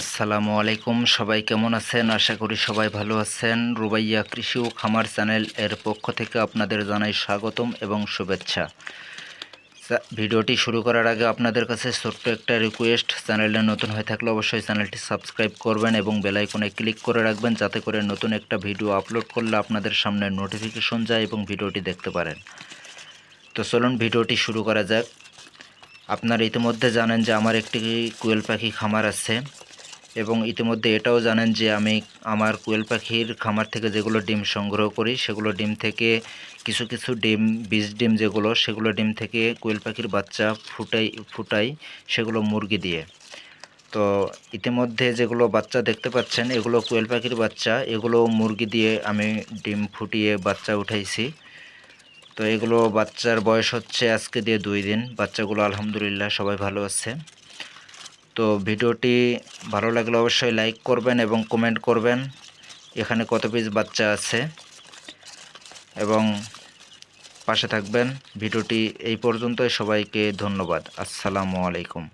আসসালামু আলাইকুম, সবাই কেমন আছেন? আশা করি সবাই ভালো আছেন। রুবাইয়া কৃষি ও খামার চ্যানেল এর পক্ষ থেকে আপনাদের জানাই স্বাগতম এবং শুভেচ্ছা। ভিডিওটি শুরু করার আগে আপনাদের কাছে ছোট্ট একটা রিকোয়েস্ট চ্যানেলে নতুন হয়ে থাকলে অবশ্যই চ্যানেলটি সাবস্ক্রাইব করবেন এবং বেল আইকনে ক্লিক করে রাখবেন, যাতে করে নতুন একটা ভিডিও আপলোড করলে আপনাদের সামনে নোটিফিকেশন যায় এবং ভিডিওটি দেখতে পারেন। তো চলুন ভিডিওটি শুরু করা যাক। আপনারা ইতিমধ্যে জানেন যে আমার একটি কোয়েল পাখি খামার আছে। এবং ইতিমধ্যে এটাও জানেন যে আমি আমার কোয়েল পাখির খামার থেকে যেগুলো ডিম সংগ্রহ করি, সেগুলো ডিম থেকে কিছু কিছু ডিম, বীজ ডিম যেগুলো, সেগুলো ডিম থেকে কোয়েল পাখির বাচ্চা ফুটাই ফুটাই, সেগুলো মুরগি দিয়ে। তো ইতিমধ্যে যেগুলো বাচ্চা দেখতে পাচ্ছেন, এগুলো কোয়েল পাখির বাচ্চা, এগুলো মুরগি দিয়ে আমি ডিম ফুটিয়ে বাচ্চা উঠাইছি। তো এগুলো বাচ্চার বয়স হচ্ছে আজকে দিয়ে দুই দিন। বাচ্চাগুলো আলহামদুলিল্লাহ সবাই ভালো আছে। তো ভিডিওটি ভালো লাগলে অবশ্যই লাইক করবেন এবং কমেন্ট করবেন। এখানে কত পিস বাচ্চা আছে। এবং পাশে থাকবেন। ভিডিওটি এই পর্যন্তই। সবাইকে ধন্যবাদ। আসসালামু আলাইকুম।